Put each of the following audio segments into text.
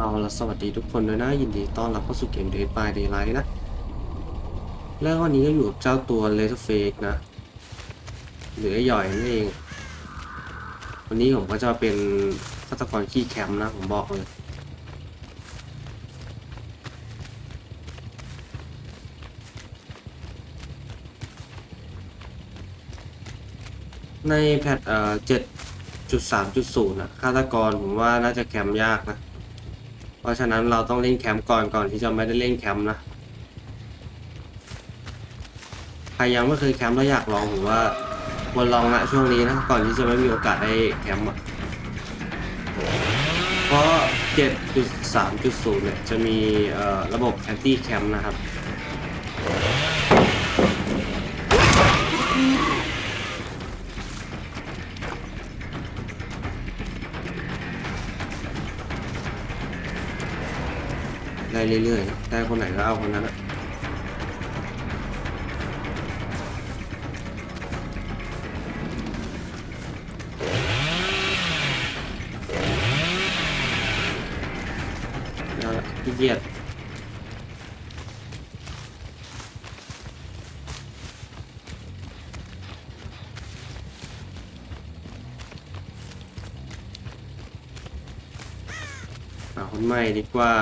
เอาละสวัสดีทุกคนด้วยนะ ยินดีต้อนรับเข้าสู่เกม Dead by Daylight นะ แล้ววันนี้ก็อยู่กับเจ้าตัว l e t t e r f a k e นะ หรือไอ้หย่อยนั่นเอง วันนี้ผมก็จะเป็นฆาตกรขี้แคมป์นะ ผมบอกเลย ในแพทเอ่อ7.3.0นะฆาตกรผมว่าน่าจะแคมป์ยากนะ เพราะฉะนั้นเราต้องเล่นแคมป์ก่อนก่อนที่จะไม่ได้เล่นแคมป์นะ ใครยังไม่เคยแคมป์แล้วอยากลองผมว่าควรลองนะช่วงนี้นะก่อนที่จะไม่มีโอกาสได้แคมป์อะเพราะ 7.3.0 เนี่ยจะมีระบบแอนตี้แคมป์นะครับ ได้เรื่อยๆนะได้คนไหนก็เอาคนนั้นอะเอาละขี้เกียจเอาคนใหม่ดีกว่า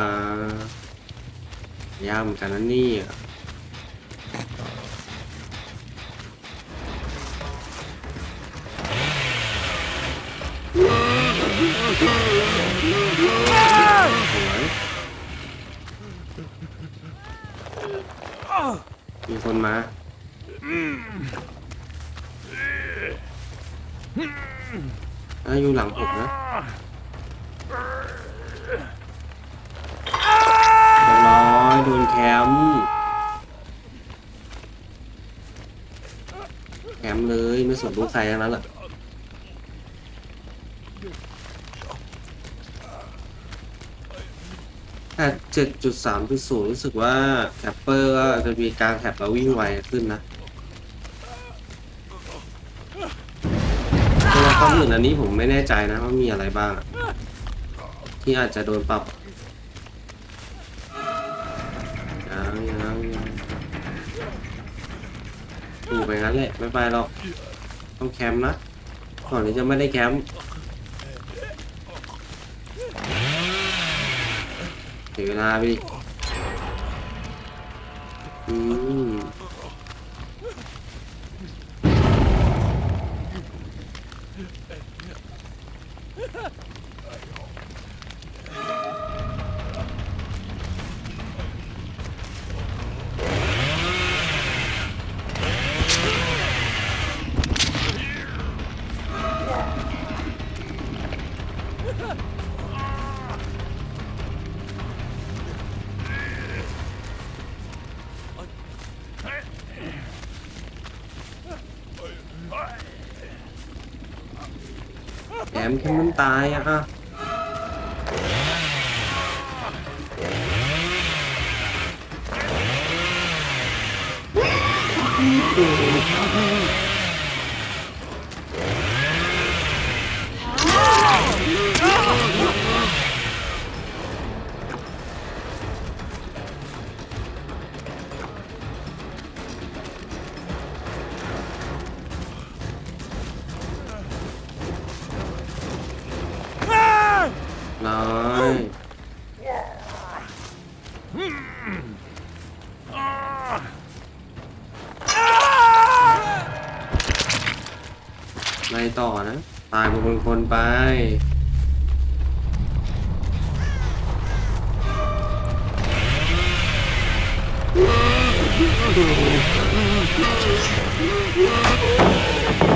ยากเหมือนกันนะนี่มีคนมาอะอยู่หลังผมนะเรียบร้อย โดนแคมป์แคมป์เลยไม่สนลูกใครทั้งนั้นแหละแต่เจ็ดจุดสามจุดศูนย์รู้สึกว่าแคปเปอร์ก็จะมีการแท็บแล้ววิ่งไวขึ้นนะตัวละครอื่นอันนี้ผมไม่แน่ใจนะว่ามีอะไรบ้าง ที่อาจจะโดนปรับ อยู่ไปงั้นแหละไม่ไปหรอกต้องแคมป์นะก่อนที่จะไม่ได้แคมป์เสียเวลาไปดิอืม มแค่มันตายอะอะ ไล่ต่อนะ ตายไปคนคนไปเ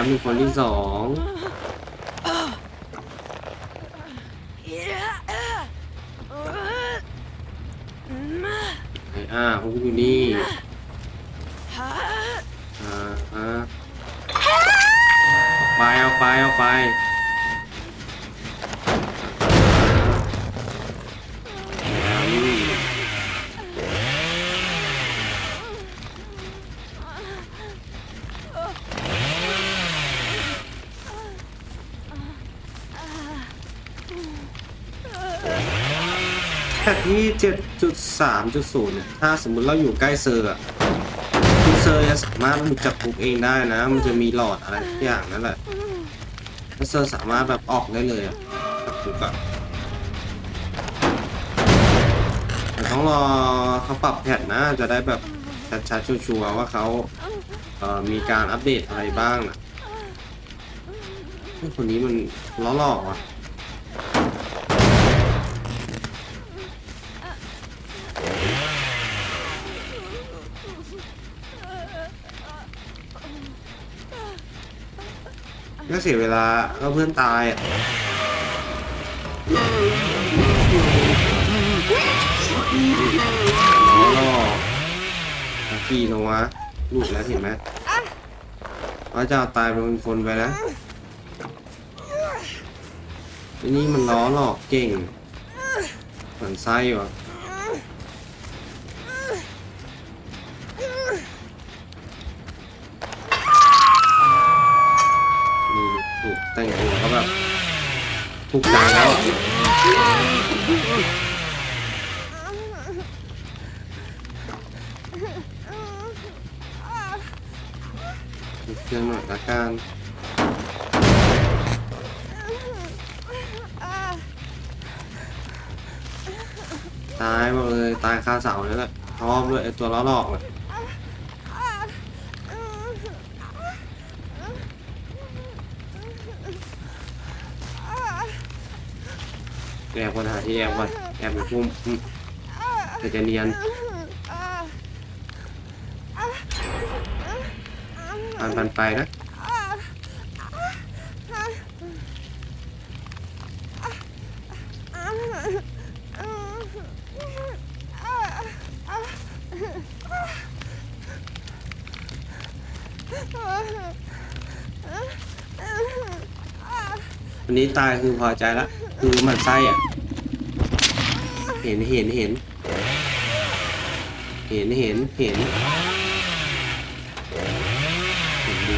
แคปเป็นคนที่สองไอ้อ่าพวกอยู่นี่อ่าฮะไปเอาไปเอาไปอืม แค่ที่เจ็ดจุดสามจุดศูนย์ถ้าสมมุติเราอยู่ใกล้เซอร์อะคุณเซอร์จะสามารถหลุดจากคุกเองได้นะ มันจะมีหลอดอะไรทุกอย่างนั่นแหละแล้วเซอร์สามารถแบบออกได้เลยอะจากคุกอะแต่ต้องรอเขาปรับแพทนะจะได้แบบชัดๆชัวร์ๆว่าเขาเอ่อมีการอัปเดตอะไรบ้างนะเฮ้ยคนนี้มันล้อหลอกว่ะ ก็เสียเวลาก็เพื่อนตายอะล้อล่อขี่ลงวะหลุดแล้วเห็นไหมว่าจะาตายเป็นคนไปนะไอ้นี่มันล้อหลอกเก่งเหมือนไส้ว่ะนี่ถูกแต่งตัวเขาแบบ ถูกใจแล้วอะเครื่อหน่อยละกันตายหมดเลย ตายคาเสาเลยแหละพร้อมด้วยไอตัวล้อหลอกเลย แอบคนหาที่แอบก่อนแอบอยู่พุ่มอืมแต่จะเนียนผ่านผ่านไปนะวันนี้ตายคือพอใจและ คือมันไส้อะ เห็นเห็นเห็น เห็นเห็นเห็นเห็นดู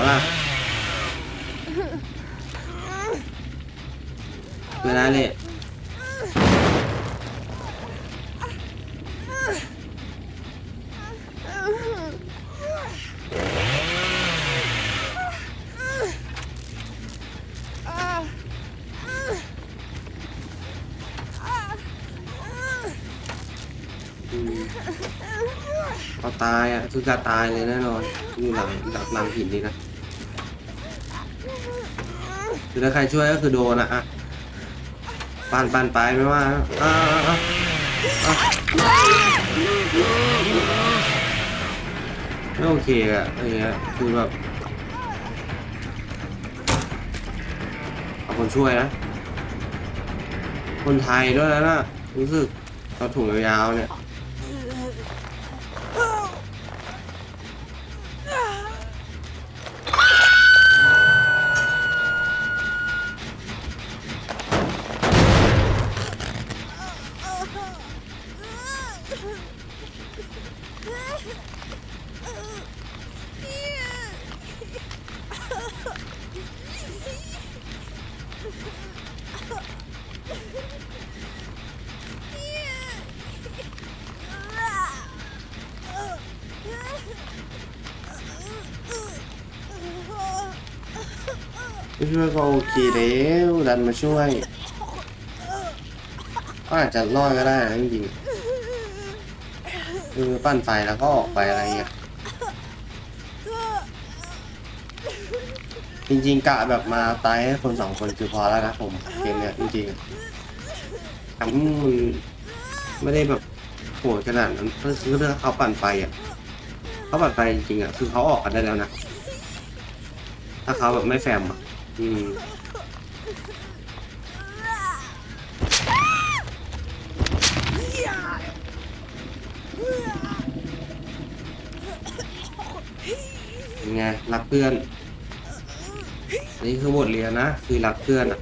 ว่าเวลาเลย ตายอะคือการตายเลยแน่นอนอยู่หลังหลังหลังหินนี่นะคือถ้าใครช่วยก็คือโดนอะอะปันปันไปไม่ว่าอะอะอะอะไม่โอเคอะอะไรเงี้ยคือแบบเอาคนช่วยนะ คนไทยด้วยนะรู้สึกเอาถุงยาวๆเนี่ย ไม่ช่วยก็โอเคแล้วดันมาช่วยก็อาจจะรอดก็ได้นะจริงๆคือปั้นไฟแล้วก็ออกไปอะไรเงี้ยจริงๆกะแบบมาตายให้คนสองคนคือพอแล้วนะผมเกมเนี้ยจริงๆแต่มันไม่ได้แบบโหดขนาดนั้นก็คือเรื่องเขาปั่นไฟอะเขาปั่นไฟจริงๆอะคือเขาออกกันได้แล้วนะถ้าเขาแบบไม่แฟมอะ อืมยังไงรักเพื่อนนนี่คือบทเรียนนะ คือรักเพื่อนอะ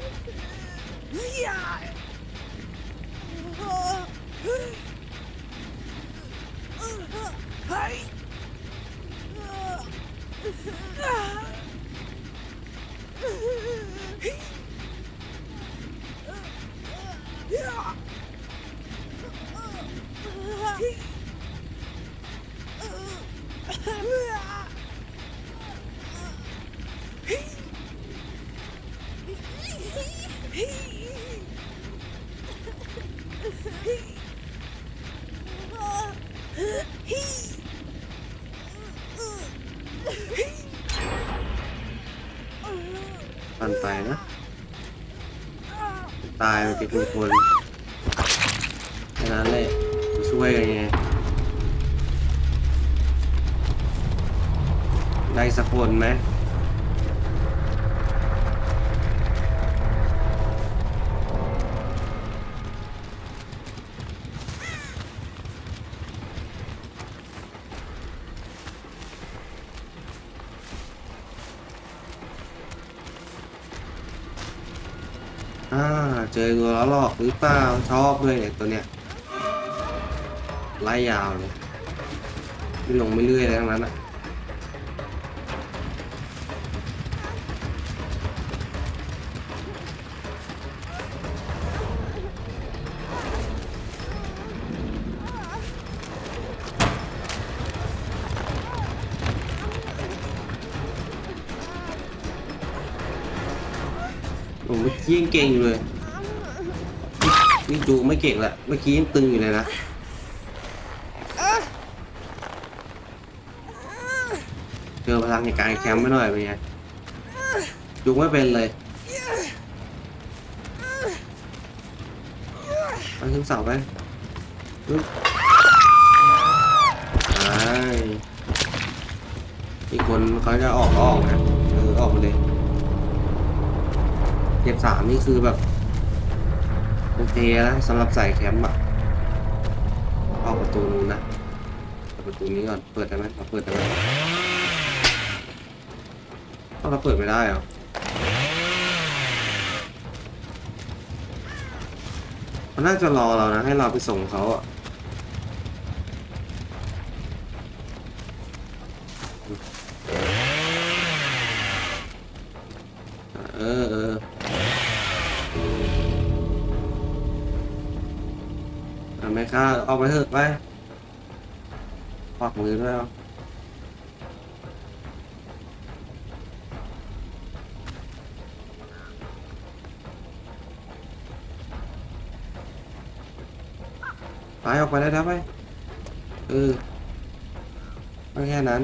ตายมันเป็นคนแค่นั้นเลยช่วยกันไงได้สักคนไหม อ่า เจอตัวล้อหลอกหรือเปล่าชอบด้วยเนี่ยตัวเนี้ยไล่ยาวเลยไม่ลงไม่เรื่อยเลยทั้งนั้นอะโอ้ยยิงเก่งอยู่เลย จูไม่เก่งละเมื่อกี้ยังตึงอยู่เลยนะเจอพลังในการแคมป์ไม่หน่อยเป็นไงจูไม่เป็นเลยไปขึ้นเสาไปไปอีกคนเขาจะออกออกนะเออออกมาเลยเก็บสามนี่คือแบบ โอเคแล้วสำหรับใส่แคมป์อะออกประตูนู้นนะประตูนี้ก่อน เปิดได้ไหมเราเปิดได้ไหมเราเปิดไม่ได้เหรอมันน่าจะรอเรานะ ให้เราไปส่งเขาอะ ไหมค่าออกไปเถอะไปฝากมือด้วยเอาไปออกไปได้แล้วไปเออก็แค่นั้น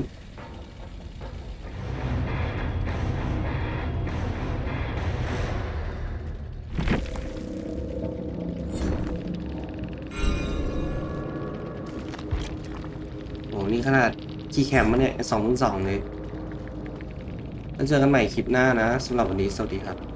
นี่ขนาดคีย์แคมมาเนี่ยสองพันสองเลยแล้วเจอกันใหม่คลิปหน้านะสำหรับวันนี้สวัสดีครับ